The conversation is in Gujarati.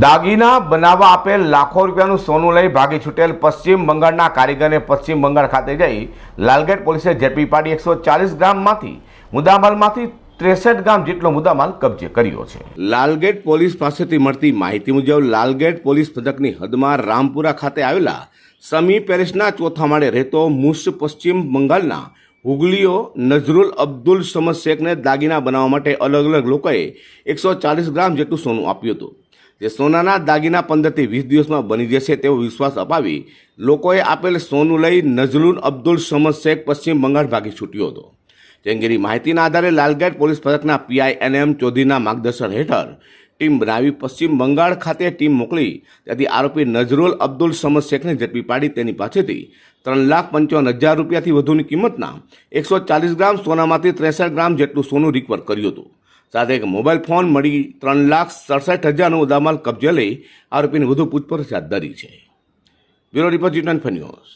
દાગીના બનાવવા આપેલ લાખો રૂપિયાનું સોનું લઈ ભાગી છૂટેલ પશ્ચિમ બંગાળના કારીગરને પશ્ચિમ બંગાળ ખાતે જઈ લાલગેટ પોલીસે ઝડપી પાડી એકસો ચાલીસ ગ્રામમાંથી મુદ્દામાલમાંથી ત્રેસઠ ગ્રામ જેટલો મુદ્દામાલ કબજે કર્યો છે. લાલગેટ પોલીસ પાસેથી મળતી માહિતી મુજબ લાલગેટ પોલીસ પથકની હદમાં રામપુરા ખાતે આવેલા સમી પેરિસના ચોથા માળે રહેતો મુસ પશ્ચિમ બંગાળના હુગલીઓ નઝરુલ અબ્દુલ સમદ શેખને દાગીના બનાવવા માટે અલગ અલગ લોકોએ એકસો ચાલીસ ગ્રામ જેટલું સોનું આપ્યું હતું. જે સોનાના દાગીના પંદરથી વીસ દિવસમાં બની જશે તેવો વિશ્વાસ અપાવી લોકોએ આપેલ સોનું લઈ નઝલુન અબ્દુલ સમદ શેખ પશ્ચિમ બંગાળ ભાગી છૂટ્યો હતો. તે અંગેની માહિતીના આધારે લાલગેટ પોલીસ પથકના પીઆઈ એન ચૌધરીના માર્ગદર્શન હેઠળ ટીમ બનાવી પશ્ચિમ બંગાળ ખાતે ટીમ મોકલી. ત્યાંથી આરોપી નજરુલ અબ્દુલ સમદ શેખને ઝડપી પાડી તેની પાસેથી ત્રણ લાખ પંચાવન હજાર રૂપિયાથી વધુની કિંમતના એકસો ચાલીસ ગ્રામ સોનામાંથી ત્રેસઠ ગ્રામ જેટલું સોનું રિકવર કર્યું હતું. સાથે એક મોબાઈલ ફોન મળી ત્રણ લાખ સડસઠ હજારનો ઉદામાલ કબજે લઈ આરોપીની વધુ પૂછપરછ હાથ ધરી છે. Bureau report twenty news.